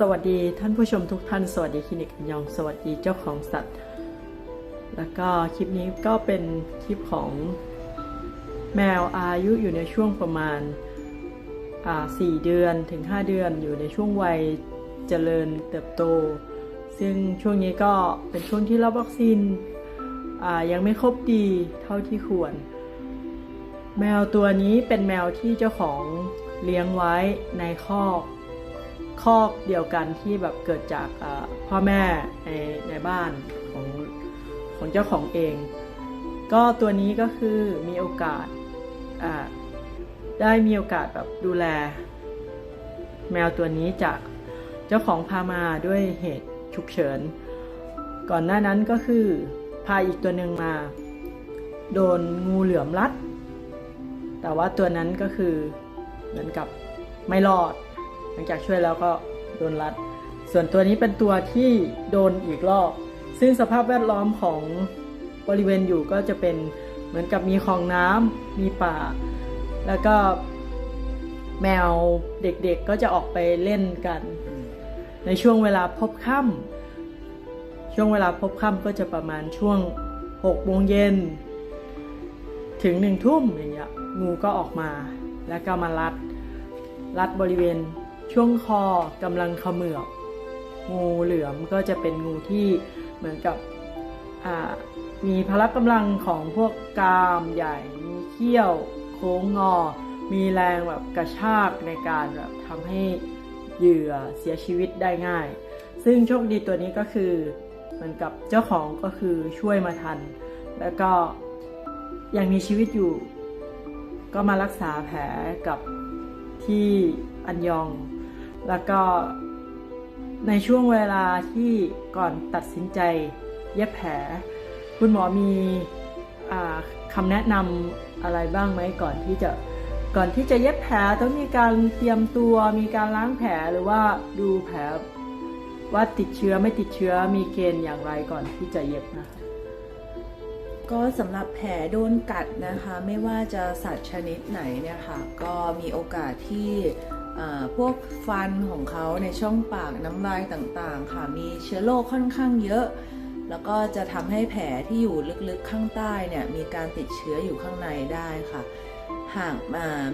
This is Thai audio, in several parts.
สวัสดีท่านผู้ชมทุกท่าน สวัสดีคลินิกอันยอง สวัสดีเจ้าของสัตว์ แล้วก็คลิปนี้ก็เป็นคลิปของแมวอายุอยู่ในช่วงประมาณอ่า4เดือนถึง 5 เดือนอยู่ในช่วงวัยเจริญเติบโต ซึ่งช่วงนี้ก็เป็นช่วงที่รับวัคซีนยังไม่ครบดีเท่าที่ควร แมวตัวนี้เป็นแมวที่เจ้าของเลี้ยงไว้ในคอก คอกเดียวกันที่แบบเกิดจากพ่อแม่ในในบ้านของของเจ้าของเอง ก็ตัวนี้ก็คือมีโอกาสได้มีโอกาสแบบดูแล แมวตัวนี้จากเจ้าของพามาด้วยเหตุฉุกเฉิน ก่อนหน้านั้นก็คือพาอีกตัวหนึ่งมา โดนงูเหลือมรัด แต่ว่าตัวนั้นก็คือเหมือนกับไม่รอด หลังจากช่วยแล้วก็โดนรัด ส่วนตัวนี้เป็นตัวที่โดนอีกรอบ ซึ่งสภาพแวดล้อมของบริเวณอยู่ก็จะเป็นเหมือนกับมีคลองน้ำมีป่า แล้วก็แมวเด็กๆก็จะออกไปเล่นกัน ในช่วงเวลาพบค่ำช่วงเวลาพบค่ำก็จะประมาณช่วง6โมงเย็นถึงหนึ่งทุ่มอย่างเงี้ยงูก็ออกมา แล้วก็มารัด รัดบริเวณ ช่วงคอกำลังเขมือบงูเหลือมก็จะเป็นงูที่เหมือนกับมีพละกำลังของพวกกามใหญ่ มีเขี้ยวโค้งงอ มีแรงแบบกระชากในการแบบทำให้เหยื่อเสียชีวิตได้ง่าย ซึ่งโชคดีตัวนี้ก็คือเหมือนกับเจ้าของก็คือช่วยมาทัน แล้วก็ยังมีชีวิตอยู่ ก็มารักษาแผลกับ ที่อันยอง แล้วก็ในช่วงเวลาที่ก่อนตัดสินใจเย็บแผล คุณหมอมีอคำแนะนำอะไรบ้างไหมก่อนที่จะก่อนที่จะเย็บแผลต้องมีการเตรียมตัวมีการล้างแผลหรือว่าดูแผลว่าติดเชื้อไม่ติดเชื้อมีเกณฑ์อย่างไรก่อนที่จะเย็บนะคะ ก็สำหรับแผลโดนกัดนะคะ ไม่ว่าจะสัตว์ชนิดไหนเนี่ยค่ะ ก็มีโอกาสที่พวกฟันของเขาในช่องปากน้ำลายต่างๆ ค่ะ มีเชื้อโรคค่อนข้างเยอะ แล้วก็จะทำให้แผลที่อยู่ลึกๆข้างใต้เนี่ยมีการติดเชื้ออยู่ข้างในได้ค่ะ หาก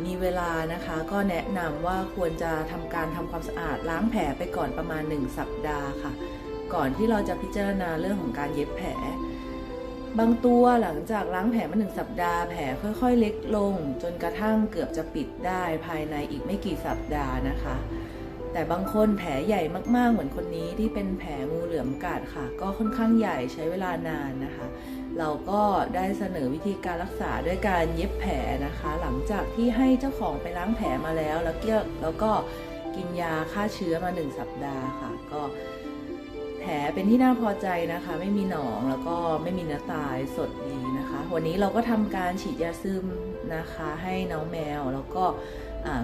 มีเวลานะคะก็แนะนำว่าควรจะทำการทำความสะอาดล้างแผลไปก่อนประมาณ 1 สัปดาห์ค่ะ ก่อนที่เราจะพิจารณาเรื่องของการเย็บแผล บางตัวหลังจากล้างแผลมาหนึ่งสัปดาห์แผลค่อยๆ เล็กลง จนกระทั่งเกือบจะปิดได้ภายในอีกไม่กี่สัปดาห์นะคะ แต่บางคนแผลใหญ่มากๆเหมือนคนนี้ที่เป็นแผลงูเหลือมกัดค่ะ ก็ค่อนข้างใหญ่ใช้เวลานานนะคะ เราก็ได้เสนอวิธีการรักษาด้วยการเย็บแผลนะคะ หลังจากที่ให้เจ้าของไปล้างแผลมาแล้ว แล้วก็แล้วก็กินยาฆ่าเชื้อมาหนึ่งสัปดาห์ค่ะ ก็ แผลเป็นที่น่าพอใจนะคะ ไม่มีหนองแล้วก็ไม่มีเนื้อตายสดดีนะคะ วันนี้เราก็ทำการฉีดยาซึมนะคะ ให้น้องแมวแล้วก็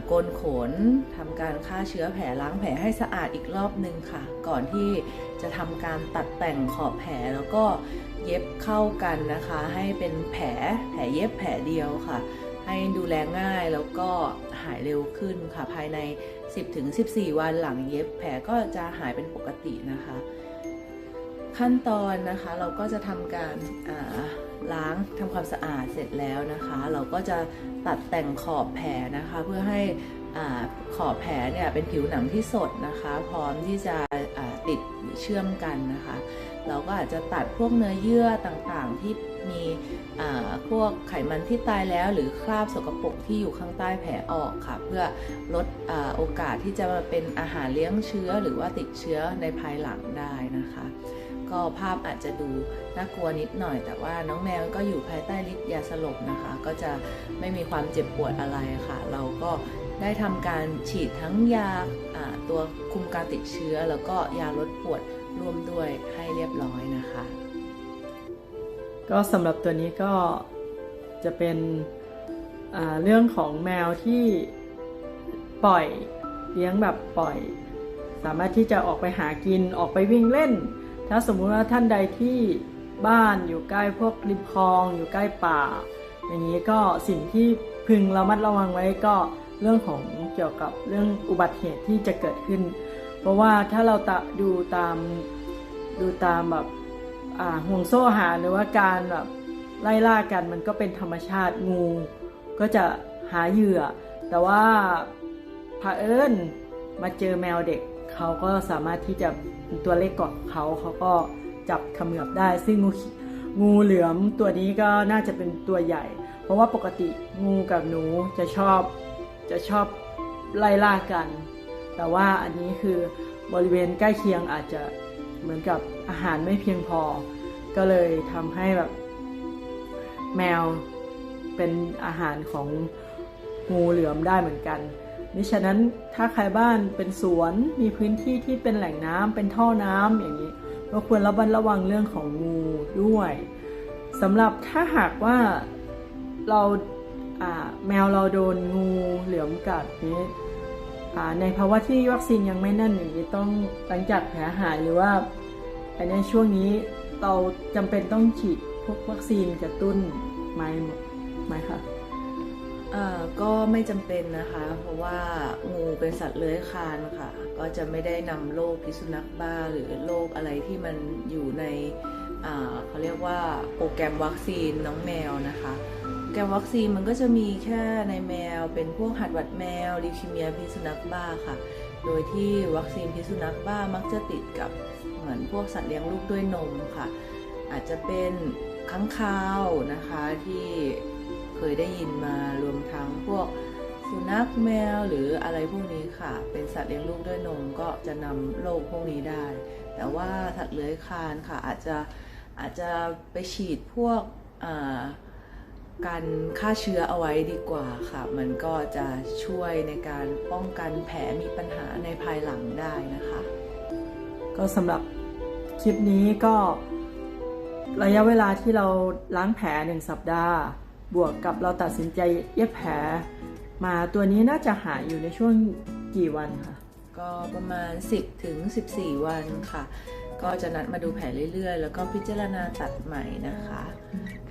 โกนขนทำการฆ่าเชื้อแผลล้างแผลให้สะอาดอีกรอบหนึ่งค่ะ ก่อนที่จะทำการตัดแต่งขอบแผลแล้วก็เย็บเข้ากันนะคะ ให้เป็นแผลแผลเย็บแผลเดียวค่ะ ให้ดูแลง่ายแล้วก็หายเร็วขึ้นค่ะ ภายใน 10-14 วันหลังเย็บแผลก็จะหายเป็นปกตินะคะ ขั้นตอนนะคะเราก็จะทำการล้างทำความสะอาดเสร็จแล้วนะคะ เราก็จะตัดแต่งขอบแผลนะคะ เพื่อให้อขอบแผลเนี่ยเป็นผิวหนังที่สดนะคะ พร้อมที่จะติดหรือเชื่อมกันนะคะ เราก็อาจจะตัดพวกเนื้อเยื่อต่างๆที่มีพวกไขมันที่ตายแล้วหรือคราบสกปรกที่อยู่ข้างใต้แผลออกค่ะ เพื่อลดอโอกาสที่จะมาเป็นอาหารเลี้ยงเชื้อ หรือว่าติดเชื้อในภายหลังได้นะคะ ก็ภาพอาจจะดูน่ากลัวนิดหน่อย แต่ว่าน้องแมวก็อยู่ภายใต้ฤทธิ์ยาสลบนะคะ ก็จะไม่มีความเจ็บปวดอะไรค่ะ เราก็ได้ทำการฉีดทั้งยาตัวคุมการติดเชื้อ แล้วก็ยาลดปวดร่วมด้วยให้เรียบร้อยนะคะ ก็สำหรับตัวนี้ก็จะเป็นเรื่องของแมวที่ปล่อยเลี้ยงแบบปล่อย สามารถที่จะออกไปหากินออกไปวิ่งเล่น ถ้าสมมุติว่าท่านใดที่บ้านอยู่ใกล้พวกริมคลอง อยู่ใกล้ป่า อย่างนี้ก็สิ่งที่พึงระมัดระวังไว้ก็เรื่องของเกี่ยวกับเรื่องอุบัติเหตุที่จะเกิดขึ้น เพราะว่าถ้าเราตะดูตามดูตามแบบห่วงโซ่อาหารหรือว่าการแบบไล่ล่ากันมันก็เป็นธรรมชาติงูก็จะหาเหยื่อ แต่ว่าเอิญมาเจอแมวเด็กเขาก็สามารถที่จะ ตัวเล็กกว่าเขาเขาก็จับเขมือบได้ ซึ่งงูงูเหลือมตัวนี้ก็น่าจะเป็นตัวใหญ่ เพราะว่าปกติงูกับหนูจะชอบจะชอบไล่ล่ากัน แต่ว่าอันนี้คือบริเวณใกล้เคียงอาจจะเหมือนกับอาหารไม่เพียงพอ ก็เลยทำให้แบบแมวเป็นอาหารของงูเหลือมได้เหมือนกัน มิฉะนั้นถ้าใครบ้านเป็นสวนมีพื้นที่ที่เป็นแหล่งน้ำเป็นท่อน้ำอย่างนี้ก็ควรระมัดระวังเรื่องของงูด้วยสำหรับถ้าหากว่าเราแมวเราโดนงูเหลือมกัดนี้ในภาวะที่วัคซีนยังไม่แน่นอย่างนี้ต้องหลังจากแผลหายหรือว่าอันในช่วงนี้เราจำเป็นต้องฉีดพวกวัคซีนกระตุ้นไหมไหมคะ ก็ไม่จำเป็นนะคะ เพราะว่างูเป็นสัตว์เลื้อยคลานค่ะ ก็จะไม่ได้นำโรคพิษสุนัขบ้าหรือโรคอะไรที่มันอยู่ในเขาเรียกว่าโปรแกรมวัคซีนน้องแมวนะคะโปรแกรมวัคซีนมันก็จะมีแค่ในแมว เป็นพวกหัดหวัดแมวลิคิเมียพิษสุนัขบ้าค่ะ โดยที่วัคซีนพิษสุนัขบ้ามักจะติดกับเหมือนพวกสัตว์เลี้ยงลูกด้วยนมค่ะ อาจจะเป็นค้างคาวนะคะที่ เคยได้ยินมารวมทั้งพวกสุนัขแมวหรืออะไรพวกนี้ค่ะ เป็นสัตว์เลี้ยงลูกด้วยนมก็จะนำโรคพวกนี้ได้ แต่ว่าสัตว์เลื้อยคลานค่ะอาจจะอาจจะไปฉีดพวกการฆ่าเชื้อเอาไว้ดีกว่าค่ะ มันก็จะช่วยในการป้องกันแผลมีปัญหาในภายหลังได้นะคะ ก็สำหรับคลิปนี้ก็ระยะเวลาที่เราล้างแผลหนึ่งสัปดาห์ บวกกับเราตัดสินใจเย็บแผล มาตัวนี้น่าจะหายอยู่ในช่วงกี่วันคะก็ประมาณ 10ถึง14 วันค่ะ ก็จะนัดมาดูแผลเรื่อยๆ แล้วก็พิจารณาตัดใหม่นะคะ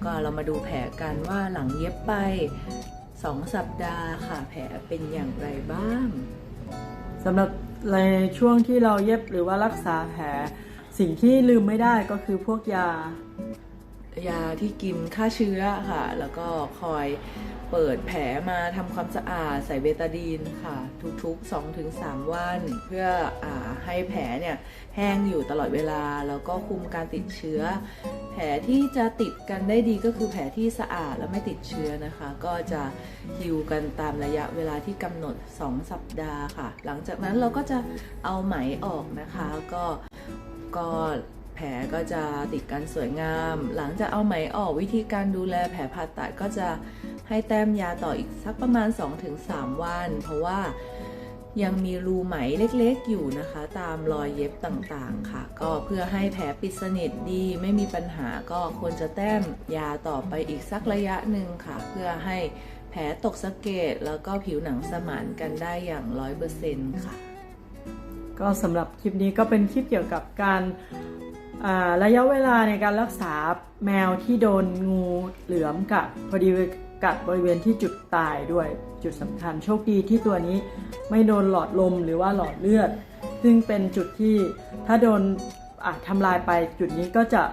ก็เรามาดูแผลกันว่าหลังเย็บไป 2 สัปดาห์ค่ะแผลเป็นอย่างไรบ้างสำหรับในช่วงที่เราเย็บหรือว่ารักษาแผลสิ่งที่ลืมไม่ได้ก็คือพวกยา ยาที่กินฆ่าเชื้อค่ะ แล้วก็คอยเปิดแผลมาทำความสะอาดใส่เบตาดีนค่ะ ทุกๆ 2-3 วัน เพื่ออให้แผลเนี่ยแห้งอยู่ตลอดเวลา แล้วก็คุมการติดเชื้อ แผลที่จะติดกันได้ดีก็คือแผลที่สะอาดและไม่ติดเชื้อนะคะ ก็จะฮิวกันตามระยะเวลาที่กำหนด 2 สัปดาห์ค่ะ หลังจากนั้นเราก็จะเอาไหมออกนะคะ ก็ก็ แผลก็จะติดกันสวยงาม หลังจากเอาไหมออกวิธีการดูแลแผลผ่าตัดก็จะให้แต้มยาต่ออีกสักประมาณ 2-3 วัน เพราะว่ายังมีรูไหมเล็กๆอยู่นะคะ ตามรอยเย็บต่างๆค่ะ ก็เพื่อให้แผลปิดสนิทดีไม่มีปัญหาก็ควรจะแต้มยาต่อไปอีกสักระยะหนึ่งค่ะ เพื่อให้แผลตกสะเก็ดแล้วก็ผิวหนังสมานกันได้อย่างร้อยเปอร์เซ็นต์ค่ะ ก็สำหรับคลิปนี้ก็เป็นคลิปเกี่ยวกับการ ระยะเวลาในการรักษาแมวที่โดนงูเหลือมกัดพอดีกัดบริเวณที่จุดตายด้วยจุดสำคัญโชคดีที่ตัวนี้ไม่โดนหลอดลมหรือว่าหลอดเลือด ซึ่งเป็นจุดที่ถ้าโดนทำลายไปจุดนี้ก็จะ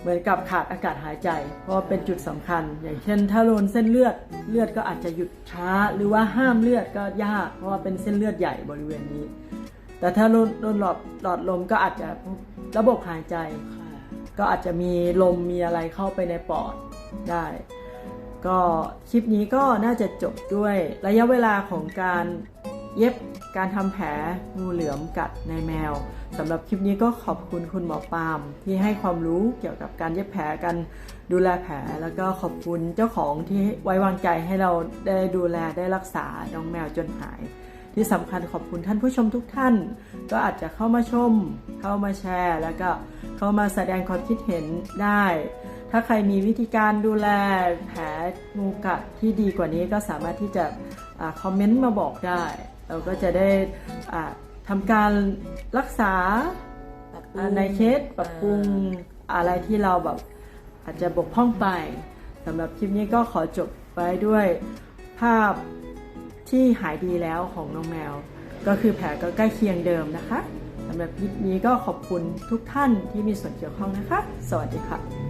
เหมือนกับขาดอากาศหายใจ เพราะเป็นจุดสำคัญ อย่างเช่น ถ้าโดนเส้นเลือดเลือดก็อาจจะหยุดช้า หรือว่าห้ามเลือดก็ยากเพราะว่าเป็นเส้นเลือดใหญ่บริเวณนี้ แต่ถ้าโดนโดนหลอดหลอดลมก็อาจจะระบบหายใจ ก็อาจจะมีลมมีอะไรเข้าไปในปอดได้ ก็คลิปนี้ก็น่าจะจบด้วยระยะเวลาของการเย็บการทำแผลงูเหลือมกัดในแมวสำหรับคลิปนี้ก็ขอบคุณคุณหมอปาล์มที่ให้ความรู้เกี่ยวกับการเย็บแผลกันดูแลแผลแล้วก็ขอบคุณเจ้าของที่ไว้วางใจให้เราได้ดูแลได้รักษาน้องแมวจนหาย ที่สำคัญขอบคุณท่านผู้ชมทุกท่าน ก็อาจจะเข้ามาชม เข้ามาแชร์ แล้วก็เข้ามาแสดงความคิดเห็นได้ ถ้าใครมีวิธีการดูแลแผลงูกัดที่ดีกว่านี้ก็สามารถที่จะอาคอมเมนต์มาบอกได้ เราก็จะได้อ่าทำการรักษาปรับปรุงอ่าในเคสปรับปรุงอะไรที่เราแบบอาจจะบกพร่องไปสำหรับคลิปนี้ก็ขอจบไปด้วยภาพ ที่หายดีแล้วของน้องแมว ก็คือแผลก็ใกล้เคียงเดิมนะคะสำหรับคลิปนี้ก็ขอบคุณทุกท่านที่มีส่วนเกี่ยวข้องนะคะ สวัสดีค่ะ